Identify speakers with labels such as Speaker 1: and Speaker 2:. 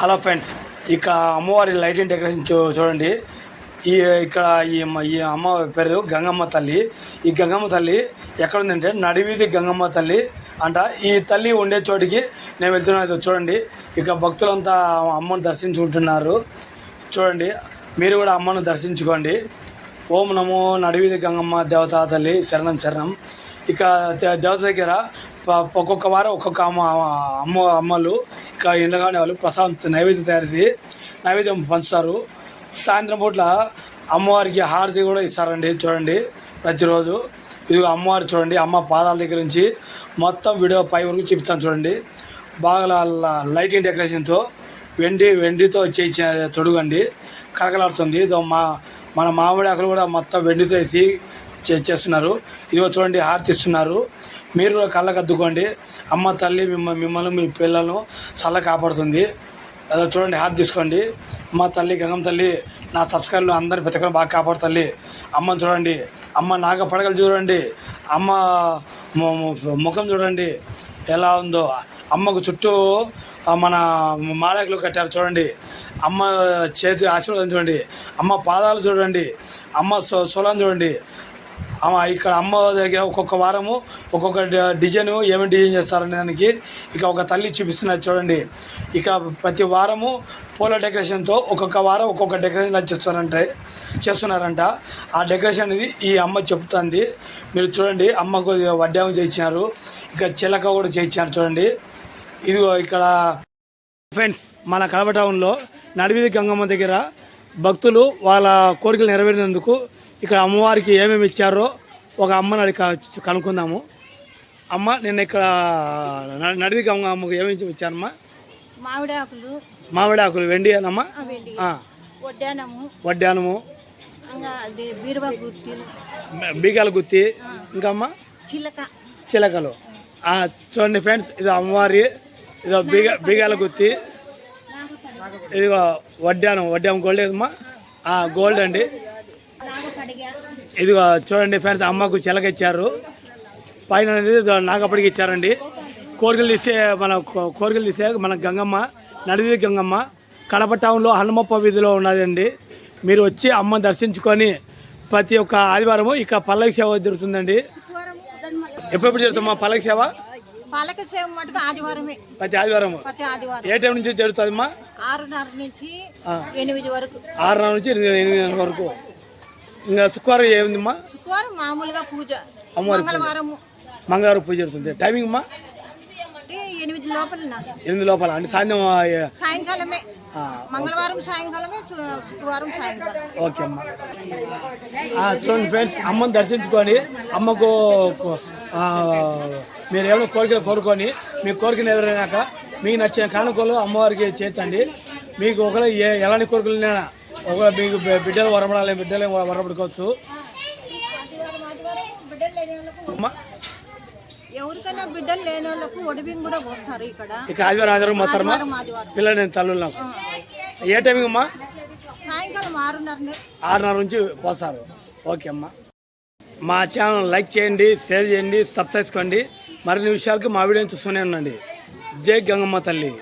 Speaker 1: Hello friends ఇక్కడ అమ్మవారి lighting decoration చూ చూడండి. ఈ ఇక్కడ ఈ ఈ అమ్మ పేరు గంగమ్మ తల్లి. ఈ గంగమ్మ తల్లి ఎక్కడ ఉందంటే నడివీధి గంగమ్మ తల్లి అంట. ఈ తల్లి ఉండే చోటికి నేను వెళ్తున్నాను. చూడండి. ఇక భక్తులంతా అమ్మను దర్శించుకుంటున్నారు. చూడండి. మీరు కూడా అమ్మను దర్శించుకోండి. ఓం నమో నడివీధి గంగమ్మ దేవతా తల్లి శరణం శరణం. ఇక దేవత దగ్గర ఒక్కొక్క వారం ఒక్కొక్క అమ్మ అమ్మ అమ్మలు ఇక ఎండగానే వాళ్ళు ప్రసాదం నైవేద్యం తయారు చేసి నైవేద్యం పంచుతారు. సాయంత్రం పూట్ల అమ్మవారికి హారతి కూడా ఇస్తారండి చూడండి ప్రతిరోజు. ఇది అమ్మవారు చూడండి అమ్మ పాదాల దగ్గర నుంచి మొత్తం వీడియో పై వరకు చూపిస్తాను చూడండి. బాగా లైటింగ్ డెకరేషన్తో వెండి వెండితో చేసిన తొడుగండి. కరకలాడుతుంది. ఇదో మా మన మామిడి ఆకులు కూడా మొత్తం వెండితో వేసి చే- చేస్తున్నారు. ఇదిగో చూడండి హారతి ఇస్తున్నారు. మీరు కూడా అమ్మ తల్లి మిమ్మల్ని మిమ్మల్ని మీ పిల్లలను చల్ల కాపాడుతుంది. అదో చూడండి హారతి తీసుకోండి. అమ్మ తల్లి గంగం తల్లి నా సబ్స్క్రైబర్లు అందరి ప్రతి బాగా కాపాడు తల్లి. అమ్మని చూడండి. అమ్మ నాగ పడగలు చూడండి. అమ్మ ముఖం చూడండి. ఎలా ఉందో. అమ్మకు చుట్టూ మన మాడకులు కట్టారు చూడండి. అమ్మ చేతి ఆశీర్వాదం చూడండి. అమ్మ పాదాలు చూడండి. అమ్మ సొలం చూడండి. ఇక్కడ అమ్మ దగ్గర ఒక్కొక్క వారము ఒక్కొక్క డిజైన్ ఏమేమి డిజైన్ చేస్తారనే దానికి ఇక ఒక తల్లి చూపిస్తున్నది చూడండి. ఇక ప్రతి వారము పూల డెకరేషన్తో ఒక్కొక్క వారం ఒక్కొక్క డెకరేషన్ చేస్తారంట చేస్తున్నారంట. ఆ డెకరేషన్ అనేది ఈ అమ్మ చెప్తుంది. మీరు చూడండి అమ్మకు వడ్డాము చేయించినారు. ఇక చిలక కూడా చేయించినారు చూడండి. ఇదిగో ఇక్కడ ఫ్రెండ్స్ మన కడప టౌన్లో నడివిది గంగమ్మ దగ్గర భక్తులు వాళ్ళ కోరికలు నెరవేరినందుకు ఇక్కడ అమ్మవారికి ఏమేమి ఇచ్చారో ఒక అమ్మని అడిగి కనుక్కుందాము. అమ్మ నిన్న ఇక్కడ న- నడివి గంగమ్మకు ఏమేమి ఇచ్చారమ్మా?
Speaker 2: మామిడి ఆకులు
Speaker 1: మామిడి ఆకులు వెండి. అనమ్మా
Speaker 2: వడ్డానము. బీరువా గుత్తి.
Speaker 1: బీగాల గుత్తి. ఇంకా అమ్మ
Speaker 2: చిలక.
Speaker 1: చిలకలు. ఆ, చూడండి ఫ్రెండ్స్ ఇది అమ్మవారి ఇదో బీగ బీగాల గుత్తి. ఇదిగో వడ్డానం వడ్డానం గోల్డ్ ఏదమ్మా? గోల్డ్ అండి. ఇదిగో చూడండి ఫ్రెండ్స్ అమ్మకు చిలక ఇచ్చారు పైన అనేది నాగప్పటికి ఇచ్చారండి. కోరికలు తీసే మన కోరికలు తీసే మన గంగమ్మ నడివి గంగమ్మ కడప టౌన్లో హనుమప్ప వీధిలో ఉన్నదండి. మీరు వచ్చి అమ్మ దర్శించుకొని ప్రతి ఒక్క ఆదివారము ఇక పల్లకి సేవ జరుగుతుందండి. ఎప్పుడెప్పుడు జరుగుతుందమ్మా పల్లకి సేవ?
Speaker 2: పాలక సేవ మటుకు ఆదివారమే.
Speaker 1: ప్రతి ఆదివారము?
Speaker 2: ప్రతి ఆదివారం.
Speaker 1: ఏ టైం నుంచి జరుగుతుందమ్మా?
Speaker 2: ఆరున్నర నుంచి. ఎనిమిది వరకు.
Speaker 1: ఆరున్నర నుంచి ఎనిమిది వరకు. ఇంకా శుక్రవారం ఏముందమ్మా?
Speaker 2: శుక్రవారం మామూలుగా పూజ.
Speaker 1: అమ్మవారి పూజ.
Speaker 2: మంగళవారము.
Speaker 1: మంగళవారం పూజ జరుగుతుంది. టైమింగ్ అమ్మా
Speaker 2: అంటే ఎనిమిది లోపల
Speaker 1: ఎనిమిది లోపల. అంటే సాయంత్రం ఆ,
Speaker 2: సాయంకాలమే.
Speaker 1: ఆ,
Speaker 2: మంగళవారం సాయంకాలమే శు- శుక్రవారం సాయంకాలం.
Speaker 1: ఓకే అమ్మ. ఆ, చూడండి ఫ్రెండ్స్ అమ్మని దర్శించుకొని అమ్మకు కో- ఆ, మీరు ఏమైనా కోరికలు కోరుకొని మీ కోరికను ఎదురైనాక మీకు నచ్చిన కానుకలు అమ్మవారికి చేర్చండి. మీకు ఒకవేళ ఏ ఎలాంటి కోరికలు ఒకవేళ మీకు బిడ్డలు వరపడాలి బిడ్డలు వరపడుకోవచ్చు
Speaker 2: ఎవరికైనా బిడ్డలు లేని వాళ్ళకు ఒడిబింగ్ కూడా పోస్తారు ఇక్కడ.
Speaker 1: ఇక
Speaker 2: ఆదివారం ఆదివారం
Speaker 1: పిల్లలు నేను తల్లు నాకు. ఏ టైమింగ్ అమ్మా?
Speaker 2: సాయంకాలం ఆరున్నర
Speaker 1: ఆరున్నర నుంచి పోస్తారు. ఓకే అమ్మా. మా ఛానల్ లైక్ చేయండి షేర్ చేయండి సబ్స్క్రైబ్ చేసుకోండి. మరిన్ని విషయాలకు మా వీడియోని చూస్తూనే ఉండండి. జై గంగమ్మ తల్లి.